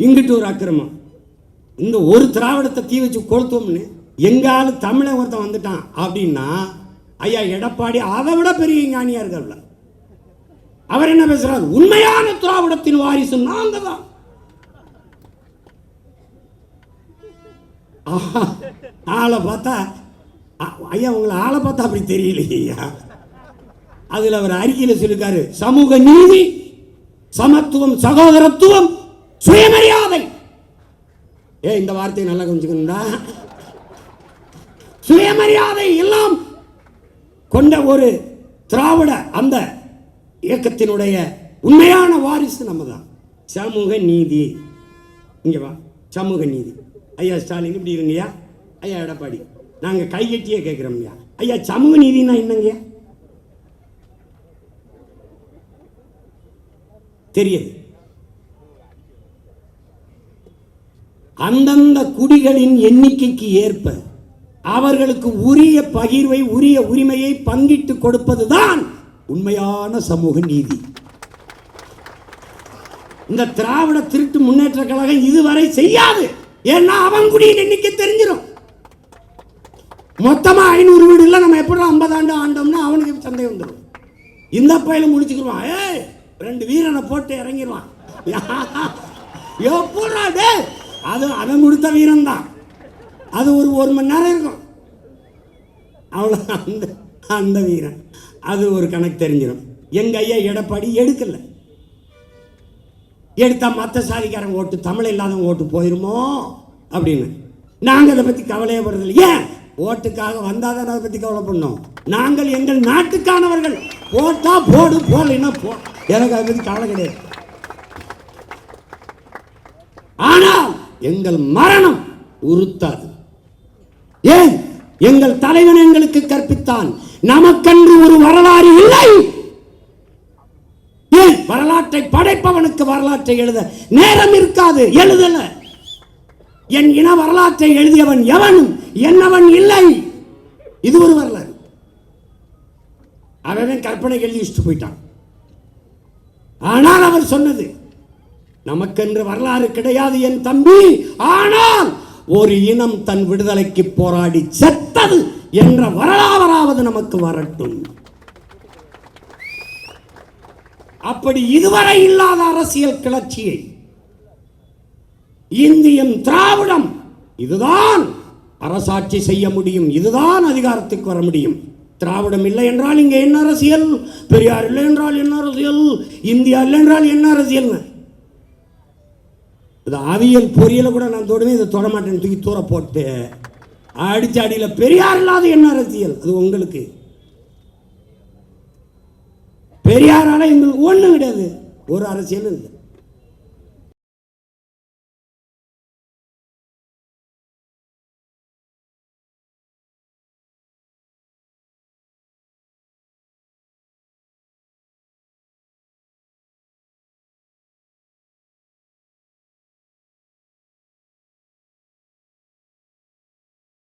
இங்கிட்டு ஒரு அக்கிரமம். இந்த ஒரு திராவிடத்தை தீ வச்சு கொளுத்தோம்னு எங்காலும் தமிழை ஒருத்தன் வந்துட்டான் அப்படின்னா ஐயா எடப்பாடி அதை விட பெரிய ஞானியா இருக்கல அவர் என்ன பேசுறார்? உண்மையான திராவிடத்தின் வாரிசு நாங்க தான். ஆஹா, ஆளை பார்த்தா ஐயா உங்களை ஆளை பார்த்தா அப்படி தெரியலையே ஐயா. அதுல அவர் அறிக்கையில் சொல்லிருக்காரு சமூக நீதி சமத்துவம் சகோதரத்துவம் சுயமரியாதை. ஏ இந்த வார்த்தையை நல்லா கொஞ்சிக்கணும்டா சுயமரியாதை எல்லாம் கொண்ட ஒரு திராவிட அந்த இயக்கத்தினுடைய உண்மையான வாரிசு நம்ம தான் சமூக நீதி. இங்கே வா சமூக நீதி. ஐயா ஸ்டாலின் இப்படி இருங்கய்யா. ஐயா எடப்பாடி நாங்கள் கைகட்டியே கேட்குறோம் ஐயா சமூக நீதினா என்னங்கய்யா? தெரியுது. அந்தந்த குடிகளின் எண்ணிக்கைக்கு ஏற்ப அவர்களுக்கு உரிய பகிர்வை உரிய உரிமையை பங்கிட்டு கொடுப்பதுதான் உண்மையான சமூக நீதி. இந்த திராவிட திருட்டு முன்னேற்ற கழகம் இதுவரை செய்யாது. ஏன்னா அவன் குடியின் எண்ணிக்கை தெரிஞ்சிடும் மொத்தமா ஐநூறு வீடு இல்லை நம்ம எப்படி ஐம்பது ஆண்டு ஆண்டோம்னா அவனுக்கு சந்தேகம் வந்துடும் இந்த பையில முடிச்சுக்கிடுவான் ஏய் ரெண்டு வீரனை போட்டு இறங்கிடுவான் எப்படா டே அது அவன் கொடுத்த வீரன் தான் அது ஒரு ஒரு மணி நேரம் இருக்கும். அவ்வளோ அந்த அந்த வீரன் அது ஒரு கணக்கு தெரிஞ்சிடும் எங்க ஐயா எடப்பாடி எடுக்கல. எடுத்தா மற்ற சாதிக்காரன் ஓட்டு தமிழ் இல்லாதவங்க ஓட்டு போயிருமோ? அப்படின்னு. நாங்கள் அதை பற்றி கவலையே படுறதில்லை. ஏன்? ஓட்டுக்காக வந்தால் தான் அதை பற்றி கவலை பண்ணோம் நாங்கள் எங்கள் நாட்டுக்கானவர்கள். ஓட்டா போடு போடலைன்னா போ. எனக்கு அதை பற்றி கவலை கிடையாது. ஆனால் எங்கள் மரணம் உறுத்தாது. ஏன்? எங்கள் தலைவன் எங்களுக்கு கற்பித்தான். நமக்கென்று ஒரு வரலாறு இல்லை. ஏன்? வரலாற்றை படைப்பவனுக்கு வரலாற்றை எழுத நேரம் இருக்காது எழுதல. என் இன வரலாற்றை எழுதியவன் எவனும் என்னவன் இல்லை. இது ஒரு வரலாறு. அவன் கற்பனை எழுதி வச்சுட்டு போயிட்டான். ஆனால் அவர் சொன்னது நமக்கென்று வரலாறு கிடையாது என் தம்பி. ஆனால் ஒரு இனம் தன் விடுதலைக்கு போராடி செத்தது என்ற வரலாறாவது நமக்கு வரட்டும். அப்படி இதுவரை இல்லாத அரசியல் கிளர்ச்சியை இந்தியம் திராவிடம் இதுதான் அரசாட்சி செய்ய முடியும் இதுதான் அதிகாரத்துக்கு வர முடியும். திராவிடம் இல்லை என்றால் இங்கே என்ன அரசியல்? பெரியார் இல்லை என்றால் என்ன அரசியல்? இந்தியா இல்லை என்றால் என்ன அரசியல் இது அவியல் பொரியலை கூட நான் தொடுவேன் இதை தொடமாட்டேன்னு தூக்கி தூர போட்டு அடிச்சு அடியில் பெரியார் இல்லாத என்ன அரசியல்? அது உங்களுக்கு. பெரியாரால எங்களுக்கு ஒன்றும் கிடையாது. ஒரு அரசியலும் இல்லை.